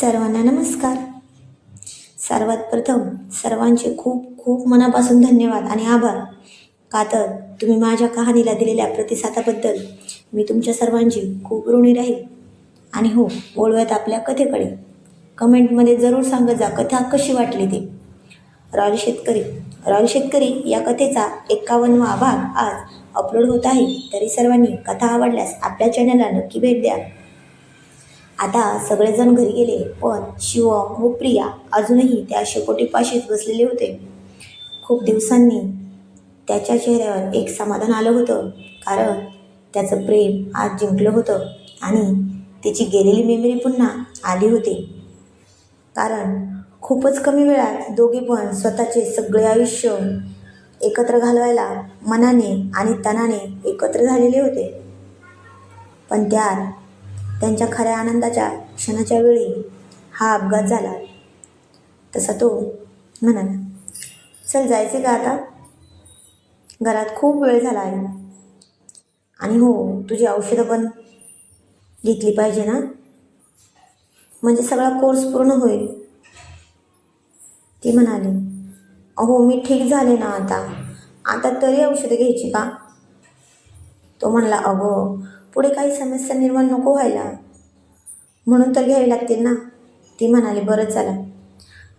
सर्वांना नमस्कार. सर्वात प्रथम सर्वांचे खूप खूप मनापासून धन्यवाद आणि आभार. का तर तुम्ही माझ्या कहाणीला दिलेल्या प्रतिसादाबद्दल मी तुमच्या सर्वांची खूप ऋणी राहील. आणि हो वळूयात आपल्या कथेकडे. कमेंटमध्ये जरूर सांगत जा कथा कशी वाटली ती? रॉयल शेतकरी रॉयल शेतकरी या कथेचा एक्कावन्नवा भाग आज अपलोड होत आहे. तरी सर्वांनी कथा आवडल्यास आपल्या चॅनलला नक्की भेट द्या. आता सगळेजण घरी गेले पण शिवम व प्रिया अजूनही त्या शेकोटीपाशीच बसलेले होते. खूप दिवसांनी त्याच्या चेहऱ्यावर एक समाधान आलं होतं कारण त्याचं प्रेम आज जिंकलं होतं आणि त्याची गेलेली मेमरी पुन्हा आली होती. कारण खूपच कमी वेळात दोघे पण स्वतःचे सगळे आयुष्य एकत्र घालवायला मनाने आणि तनाने एकत्र झालेले होते. पण त्यात त्यांच्या खऱ्या आनंदाच्या क्षणाच्या वेळी हा अपघात झाला. तसा तो म्हणाला चल जायचे का आता? घरात खूप वेळ झाला आहे. आणि हो तुझी औषधं पण घेतली पाहिजे ना? म्हणजे सगळा कोर्स पूर्ण होईल. ती म्हणाली. अहो मी ठीक झाले ना आता? आता तरी औषधं घ्यायची का? तो म्हणला अगो पुढे काही समस्या निर्माण नको व्हायला. म्हणून तर घ्यावी लागतील ना. ती म्हणाली बरंच झालं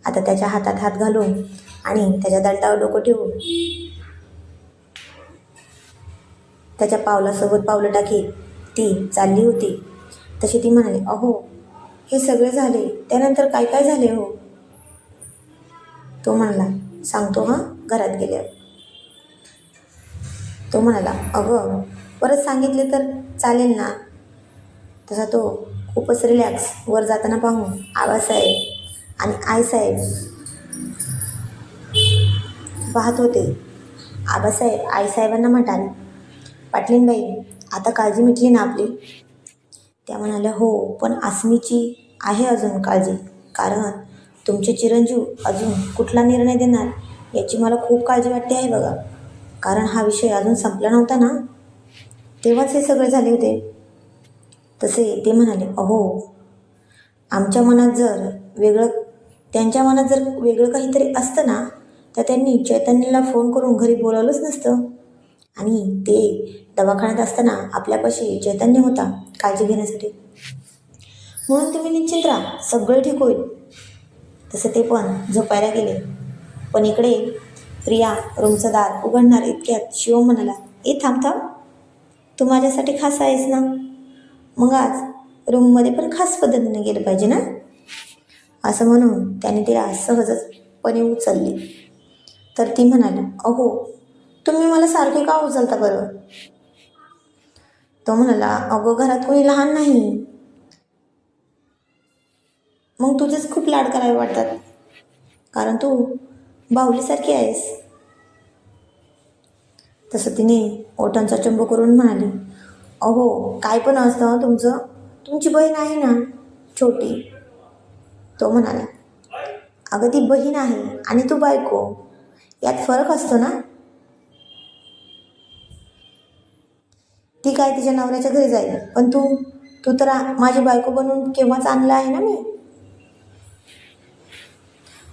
आता त्याच्या हातात हात घालून आणि त्याच्या दंडावर डोकं ठेवून. त्याच्या पावलासोबत पावलं टाकीत ती चालली होती. तशी ती म्हणाली अहो हे सगळे झाले. त्यानंतर काय काय झाले हो? तो म्हणाला सांगतो हां घरात गेल्यावर. तो म्हणाला अगं परत सांगितले तर चालेल ना? तसा तो खूपच रिलॅक्स वर जाताना पाहून. आबासाहेब आणि आईसाहेब पाहत होते. आबासाहेब आईसाहेबांना म्हणाले पाटलीनबाई आता काळजी मिटली ना आपली? त्या म्हणाल्या हो पण आसमीची आहे अजून काळजी. कारण तुमचे चिरंजीव अजून कुठला निर्णय देणार? याची मला खूप काळजी वाटते आहे बघा. कारण हा विषय अजून संपला नव्हता ना? तेव्हाच हे सगळे झाले होते. तसे ते म्हणाले अहो आमच्या मनात जर वेगळं त्यांच्या मनात जर वेगळं काहीतरी असतं ना तर त्यांनी चैतन्यला फोन करून घरी बोलावलंच नसतं. आणि ते दवाखान्यात असताना आपल्यापाशी चैतन्य होता काळजी घेण्यासाठी. म्हणून तुम्ही निश्चिंत राहा सगळं ठीक होईल. तसं ते पण झोपायला गेले. पण इकडे प्रिया रूमचं दार उघडणार इतक्यात शिव म्हणाला ए थांब थांब. तू माझ्यासाठी खास आहेस ना? मग आज रूममध्ये पण खास पद्धतीने गेलं पाहिजे ना? असं म्हणून त्याने तिला सहजचपणे उचलली. तर ती म्हणाली अहो तुम्ही मला सारखे का उचलता बरं? तो म्हणाला अगो घरात कोणी लहान नाही. मग तुझेच खूप लाड करावे वाटतात कारण तू बाहुलीसारखी आहेस. तसं तिने ओठांचा चंबू करून म्हणाली अहो काय पण असतं तुमचं. तुमची बहीण आहे ना छोटी. तो म्हणाला अगं ती बहीण आहे आणि तू बायको. यात फरक असतो ना? ती काय तिच्या नवऱ्याच्या घरी जाईल? पण तू तू तर माझी बायको बनवून केव्हाच आणलं आहे ना मी?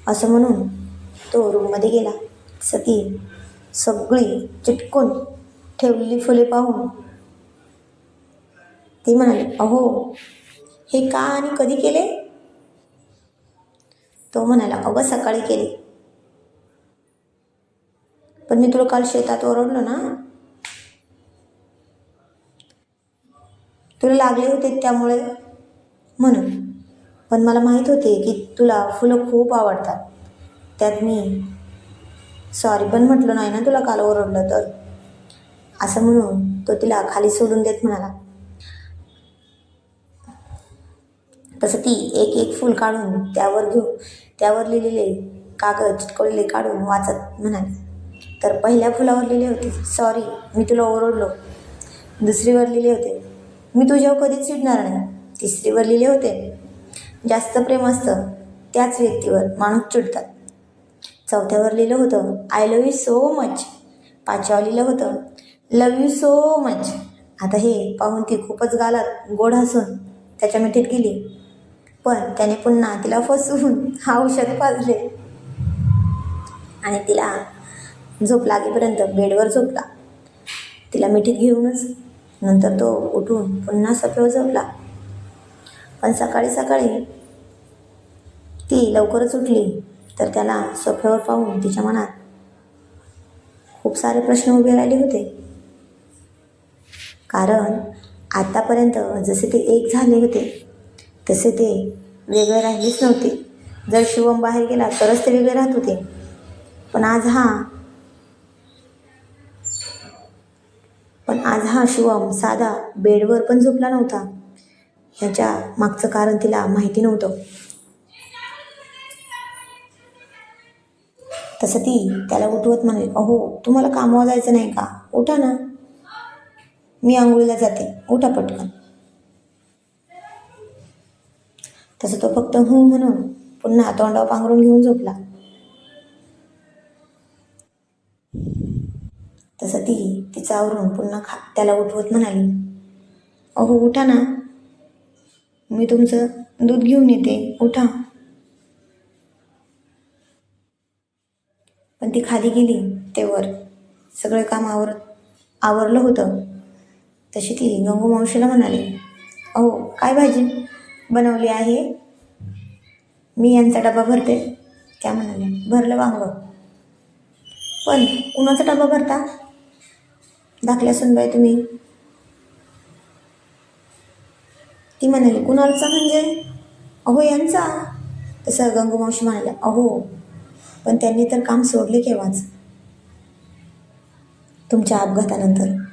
असं म्हणून तो रूममध्ये गेला. सती सगळी चिटकून ठेवलेली फुले पाहून ती म्हणाली अहो हे का आणि कधी केले? तो म्हणाला अगं सकाळी केले. पण मी तुला काल शेतात ओरडलो ना. तुला लागले होते त्यामुळे? म्हणून. पण मला माहीत होते की तुला फुलं खूप आवडतात. त्यात मी सॉरी पण म्हटलं नाही ना तुला काल ओरडलं तर? असं म्हणून तो तिला खाली सोडून देत म्हणाला. तसं ती एक एक फूल काढून त्यावर घेऊ त्यावर लिहिलेले कागद चिटकवलेले काढून वाचत म्हणाली. तर पहिल्या फुलावर लिहिले होते सॉरी मी तुला ओरडलो. दुसरीवर लिहिले होते मी तुझ्यावर कधीच चिडणार नाही. तिसरीवर लिहिले होते जास्त प्रेम असतं त्याच व्यक्तीवर माणूस चिडतात. चौथ्यावर लिहिलं होतं I love you so much पाचव्यावर लिहिलं होतं लव यू सो मच आता हे पाहून ती खूपच गालात गोड हसून त्याच्या मिठीत गेली. पण त्याने पुन्हा तिला फसवून हा औषध पाजले. आणि तिला झोप लागेपर्यंत बेडवर झोपला. तिला मिठीत घेऊनच नंतर तो उठून पुन्हा सफेवर झोपला. पण सकाळी सकाळी ती लवकरच उठली तर त्याला सोफ्यावर पाहून तिच्या मनात खूप सारे प्रश्न उभे राहिले होते. कारण आतापर्यंत जसे ते एक झाले होते तसे ते वेगळे राहिलेच नव्हते. जर शिवम बाहेर गेला तरच ते वेगळे राहत होते. पण आज हा पण आज हा शिवम साधा बेडवर पण झोपला नव्हता. ह्याच्या मागचं कारण तिला माहिती नव्हतं. तसं ती त्याला उठवत म्हणे अहो तुम्हाला कामावर जायचं नाही का? उठा ना. मी आंघोळीला जाते. उठा पटकन. तसं तो फक्त हू म्हणून पुन्हा तोंडावर पांघरून घेऊन झोपला. तसं ती तिचं आवरून पुन्हा खा त्याला उठवत म्हणाली अहो उठा ना. मी तुमचं दूध घेऊन येते. उठा. पण ती खाली गेली तेवर सगळं काम आवर आवरलं होतं. तशी ती गंगू मावशीला म्हणाली अहो काय भाजी बनवली आहे? मी यांचा डबा भरते. त्या म्हणाल्या भरलं वांग. पण कुणाचा डबा भरता? दाखल्या सुनबाई तुम्ही. ती म्हणाली कुणालचा म्हणजे? अहो यांचा. तसं गंगूमावशी म्हणाल्या अहो पण त्यांनी तर काम सोडले केव्हाच? तुमच्या अपघातानंतर.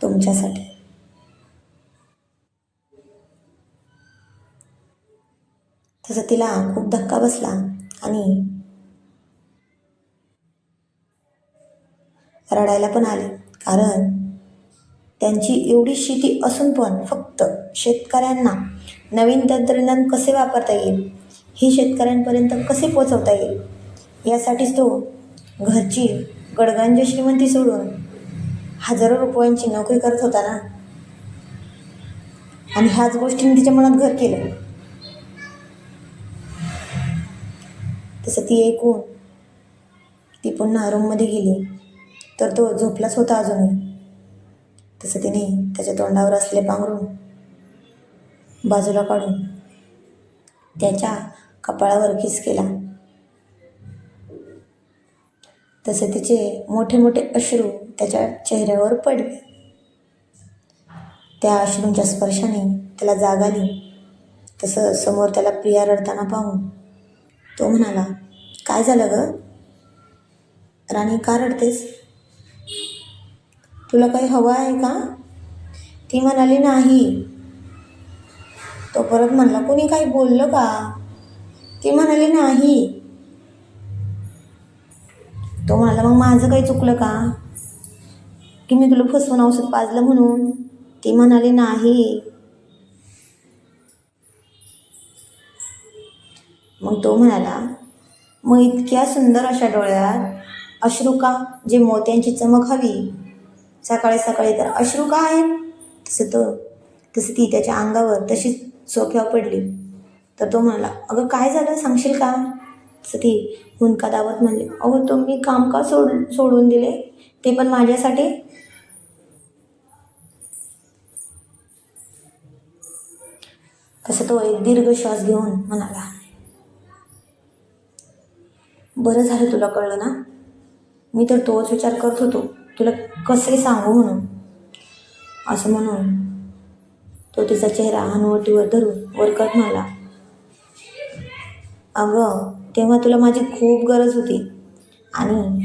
तुमच्यासाठी. तसं तिला खूप धक्का बसला आणि रडायला पण आले. कारण त्यांची एवढी शेती असून पण फक्त शेतकऱ्यांना नवीन तंत्रज्ञान कसे वापरता येईल हे शेतकऱ्यांपर्यंत कसे पोचवता येईल यासाठीच तो घरची गडगंज श्रीमंती सोडून हजारो रुपयांची नोकरी करत होता ना. आणि ह्याच गोष्टीने तिच्या मनात घर केलं. तसं ती ऐकून ती पुन्हा रूममध्ये गेली. तर तो झोपलाच होता अजूनही. तसं तिने त्याच्या तोंडावर असले पांघरून बाजूला काढून त्याच्या कपाळावर किस केला. तसे तिचे मोठे मोठे अश्रू त्याच्या चेहऱ्यावर पडले. त्या अश्रूंच्या स्पर्शाने त्याला जाग आली. तसं समोर त्याला प्रिया रडताना पाहून तो म्हणाला काय झालं ग? राणी का रडतेस? तुला काही हवं आहे का? ती म्हणाली नाही. तो परत म्हणला कोणी काही बोललं का? ती म्हणाली नाही. तो म्हणाला मग माझं काही चुकलं का? की मी तुला फसवून औषध पाजलं म्हणून. ती म्हणाली नाही. मग तो म्हणाला मग इतक्या सुंदर अशा डोळ्यात अश्रू का? जे मोत्यांची चमक हवी. सकाळी सकाळी तर अश्रू का आहेत? तसं तो तसं ती त्याच्या अंगावर तशीच सोफ्यावर पडली. तर तो म्हणाला अगं काय झालं? सांगशील का? ती हुंका दावत म्हणली अहो तुम्ही काम का सोड सोडून दिले? ते पण माझ्यासाठी. तसं तो एक दीर्घ श्वास घेऊन म्हणाला बरं झालं तुला कळलं ना? मी तर तोच विचार करत होतो तुला कसे सांगू म्हणून? असं म्हणून तो तिचा चेहरा हनुवटीवर धरून वरकत म्हणाला अगं तेव्हा तुला माझी खूप गरज होती. आणि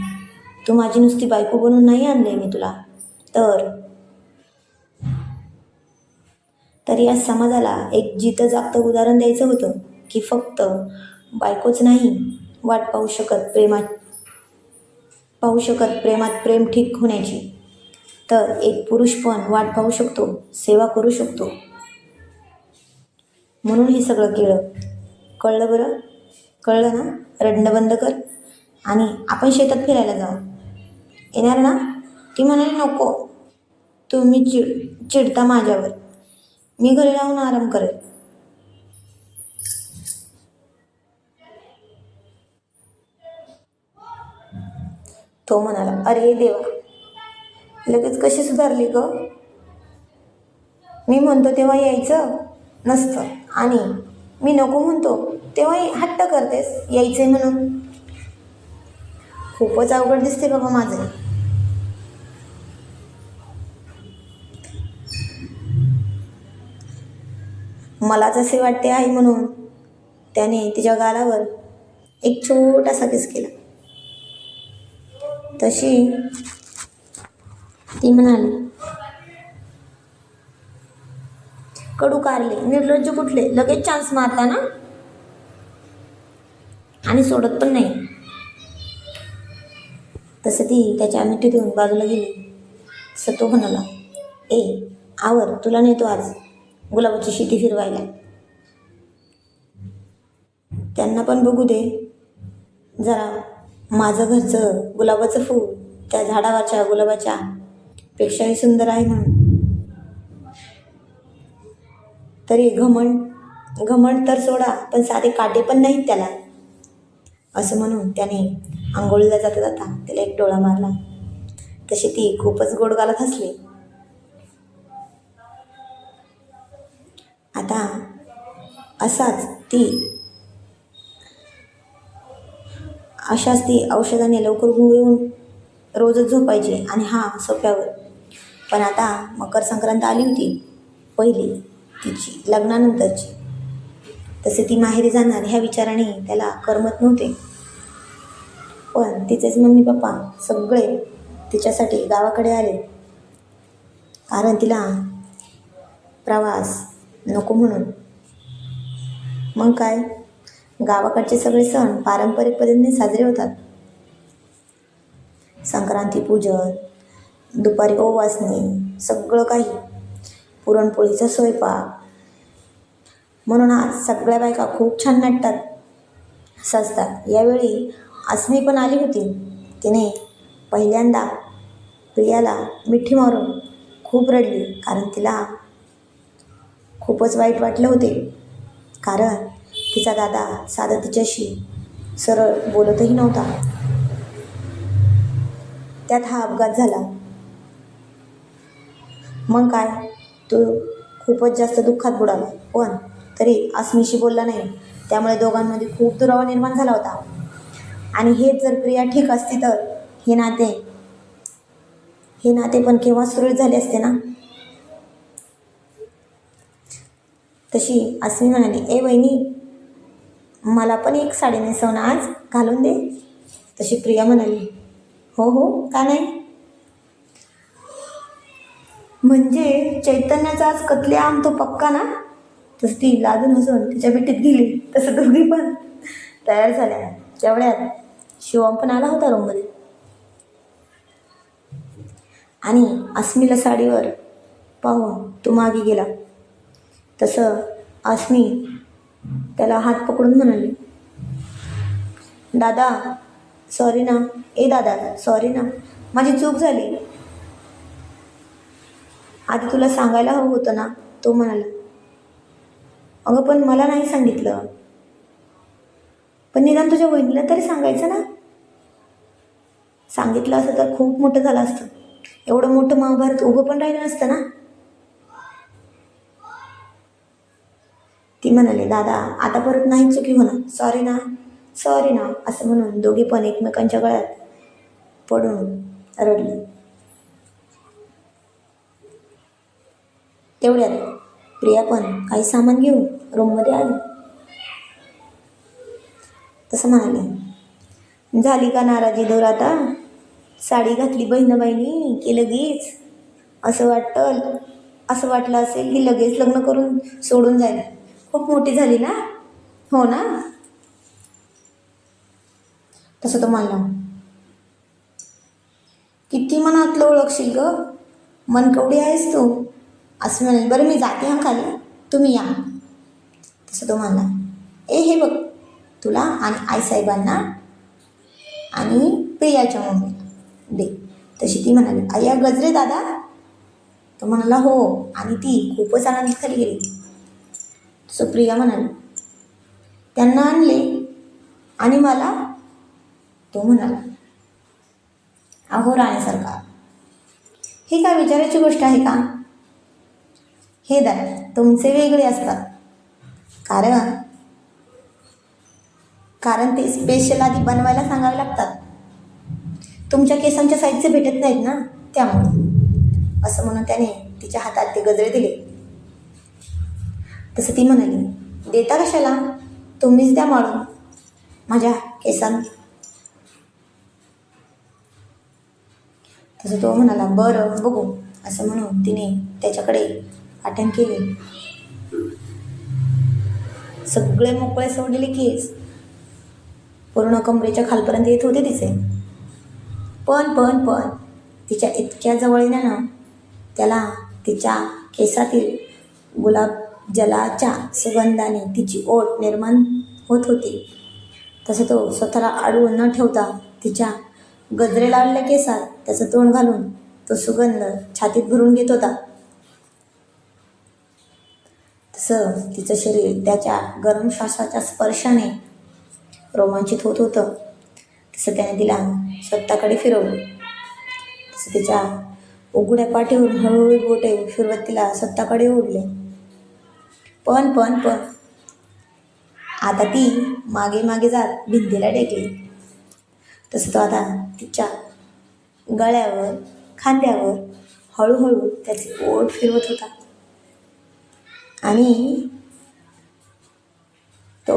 तू माझी नुसती बायको बनून नाही आणले मी तुला. तर? तर या समाजाला एक जितं जागतं उदाहरण द्यायचं होतं की फक्त बायकोच नाही वाट पाहू शकत प्रेमात पाहू शकत प्रेमात प्रेम ठीक होण्याची. तर एक पुरुष पण वाट पाहू शकतो सेवा करू शकतो. म्हणून हे सगळं केलं. कळलं बरं? कळलं ना? रडणं बंद कर. आणि आपण शेतात फिरायला जाऊ. येणार ना? ती म्हणाली नको. तुम्ही चिड चिडता माझ्यावर. मी घरी राहून आराम करेल. तो म्हणाला अरे देवा. लगेच कशी सुधारली ग? मी म्हणतो तेव्हा यायचं नसतं. आणि मी नको म्हणतो. तेव्हा हट्ट करतेस यायचे म्हणून. खूपच अवघड दिसते बाबा माझं. मलाच असे वाटते आहे म्हणून. त्याने तिच्या गालावर एक छोटासा किस केला. तशी ती म्हणाली कडू कारले निर्लज्ज कुठले? लगेच चान्स मारला ना? आणि सोडत पण नाही. तसं ती त्याच्या मिठीतून बाजूला गेली. तसं तो म्हणाला ए आवर तुला नेतो आज. गुलाबाची शेती फिरवायला. त्यांना पण बघू दे. जरा माझं घरचं गुलाबाचं फूल त्या झाडावरच्या गुलाबाच्या पेक्षाही सुंदर आहे म्हणून. तरी घमंड घमंड तर सोडा पण साधे काटे पण नाहीत त्याला. असं म्हणून त्याने आंघोळीला जाता जाता त्याला एक डोळा मारला. तशी ती खूपच गोड घालत हसली. आता असाच ती अशाच ती औषधाने लवकर गुंग येऊन रोजच झोपायची आणि हा सोप्यावर. पण आता मकर संक्रांत आली होती. पहिली तिची लग्नानंतरची. तसे ती माहेरी जाणार ह्या विचाराने त्याला करमत नव्हते. पण तिचेच मम्मी पप्पा सगळे तिच्यासाठी गावाकडे आले. कारण तिला प्रवास नको म्हणून. मग काय? गावाकडचे सगळे सण पारंपरिक पद्धतीने साजरे होतात. संक्रांती पूजन दुपारी ओवासणी सगळं काही. पुरणपोळीचा स्वयंपाक म्हणून आज सगळ्या बायका खूप छान नटतात सजतात यावेळी अस्मी पण आली होती. तिने पहिल्यांदा प्रियाला मिठी मारून खूप रडली कारण तिला खूपच वाईट वाटले होते. कारण तिचा दादा साधा तिच्याशी सरळ बोलतही नव्हता. त्यात हा अपघात झाला. मग काय? तो खूपच जास्त दुःखात बुडाला. पण तरी अस्मिशी बोलला नाही. त्यामुळे दोघांमध्ये खूप दुरावा निर्माण झाला होता. आणि हेच जर प्रिया ठीक असती तर हे नाते हे नाते पण केव्हा सुरळीत झाले असते ना? तशी अस्मी म्हणाली ए वहिनी मला पण एक साडी नेसव आज घालून दे. तशी प्रिया म्हणाली हो हो का नाही? म्हणजे चैतन्याचा आज कतले आम तो पक्का ना? तसं ती लादून हसून तिच्या भेटीत गेली. तसं दोघी पण तयार झाल्या. तेवढ्यात शिवम पण आला होता रूममध्ये. आणि अस्मीला साडीवर पाहून तो मागे गेला. तसं अस्मी त्याला हात पकडून म्हणाली दादा सॉरी ना. ए दादा सॉरी ना. माझी चूक झाली. आधी तुला सांगायला हवं होतं ना? तो म्हणाला अगं पण मला नाही सांगितलं. पण निदान तुझ्या वहिनीला तरी सांगायचं ना. सांगितलं असं तर खूप मोठं झालं असतं. एवढं मोठं महाभारत उभं पण राहिलं नसतं ना. ती म्हणाली दादा आता परत नाही चुकी होणार. सॉरी ना. सॉरी ना असं म्हणून दोघी पण एकमेकांच्या गळ्यात पडून रडली. तेवढ्यात प्रिया पण काही सामान घेऊन रूममध्ये आली. तसं म्हणाले झाली का नाराजी दोर आता? साडी घातली बहिणबाईनी की लगेच? असं वाटतं असं वाटलं असेल की लगेच लग्न करून सोडून जाईल. खूप मोठी झाली ना? हो ना? तसं तो म्हणला. किती मनातलं ओळखशील ग? मनकवडी आहेस तू? असं म्हणाल बरं मी जाते हा खाली. तुम्ही या. तसं तो म्हणला. ए हे बघ तुला आणि आईसाहेबांना आणि प्रियाच्या मम्मीला दे. तशी ती म्हणाली. आया गजरे दादा? तो म्हणाला हो. आणि ती खूपच आनंदित खाली गेली. तसं प्रिया म्हणाली. त्यांना आणले आणि मला? तो म्हणाला. अहो राणे सरकार ही काय विचारायची गोष्ट आहे का? हे दर तुमचे वेगळे असतात. कारण कारण ते स्पेशल आधी बनवायला सांगावे लागतात. तुमच्या केसांच्या साईजचे भेटत नाहीत ना? त्यामुळे. असं म्हणून त्याने तिच्या हातात ते गजरे दिले. तसं ती म्हणाली देता कशाला? तुम्हीच द्या माळून. माझ्या केसां तसं तो म्हणाला बरं बघू. असं म्हणून तिने त्याच्याकडे आठवण केले. सगळे मोकळे सोडलेले केस पूर्ण कमरेच्या खालपर्यंत येत होते तिचे. पण पण पण तिच्या इतक्या जवळ येण्यानं त्याला तिच्या केसातील गुलाब जलाच्या सुगंधाने तिची ओढ निर्माण होत होती. तसं तो स्वतःला अडवून न ठेवता तिच्या गजरे लावलेल्या केसात त्याचं तोंड घालून तो सुगंध छातीत भरून घेत होता. तसं तिचं शरीर त्याच्या गरम श्वासाच्या स्पर्शाने रोमांचित होत होतं. तसं त्याने तिला स्वतःकडे फिरवलं. तसं तिच्या उघड्या पाठीवरून हळूहळू बोटे फिरवत तिला स्वतःकडे ओढले. पण पण पण. आता ती मागे मागे जात भिंतीला टेकली. तसं तो आता तिच्या गळ्यावर खांद्यावर हळूहळू त्याचे ओठ फिरवत होता. आणि तो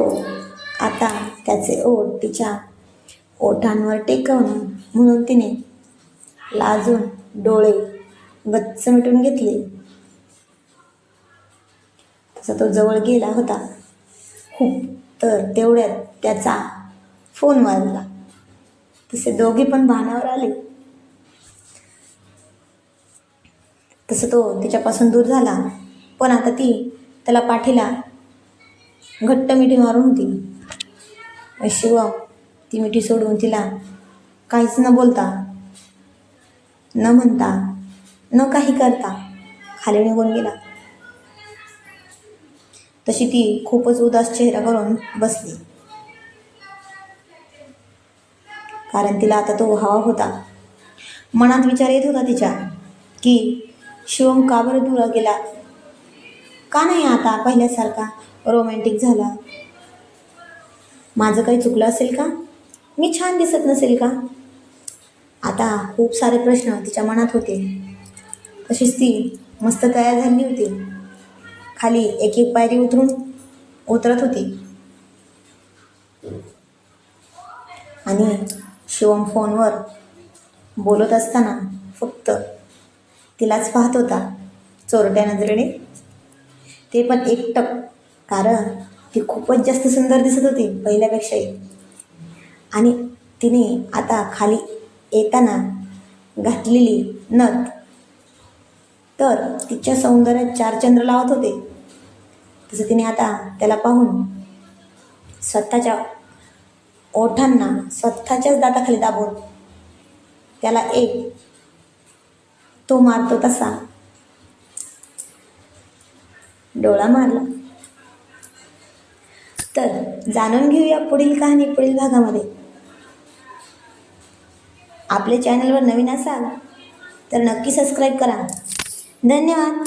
आता त्याचे ओठ तिच्या ओठांवर टेकवणं म्हणून तिने लाजून डोळे गच्च मिटून घेतले. तसा तो जवळ गेला होता. खूप तर तेवढ्यात त्याचा फोन वाजला. तसे दोघे पण भानावर आले. तसं तो तिच्यापासून दूर झाला. पण आता ती त्याला पाठीला घट्ट मिठी मारून होती. शिव ती मिठी सोडून तिला काहीच न बोलता न म्हणता न काही करता खाली निघून गेला. तशी ती खूपच उदास चेहरा करून बसली. कारण तिला आता तो हवा होता. मनात विचार येत होता तिच्या की शिवम का बरं दुरा गेला? का नाही आता पहिल्यासारखा रोमॅन्टिक झाला? माझं काही चुकलं असेल का? मी छान दिसत नसेल का? आता खूप सारे प्रश्न तिच्या मनात होते. तशीच ती मस्त तयार झाली होती. खाली एक एक पायरी उतरून उतरत होती. आणि शिवम फोनवर बोलत असताना फक्त तिलाच पाहत होता. चोरट्या नजरेने ते पण एकटक कारण ती खूपच जास्त सुंदर दिसत होती पहिल्यापेक्षाही. आणि तिने आता खाली येताना घातलेली नथ तर तिच्या सौंदर्यात चार चंद्र लावत होते. तसं तिने आता त्याला पाहून स्वतःच्या ओठांना स्वतःच्याच दाताखाली दाबून त्याला एक तो मारतो तसा डोळा मारला. तर जाणून घेऊया पुढील कहाणी पुढील भागामध्ये. आपले चॅनलवर नवीन असाल तर नक्की सबस्क्राईब करा. धन्यवाद.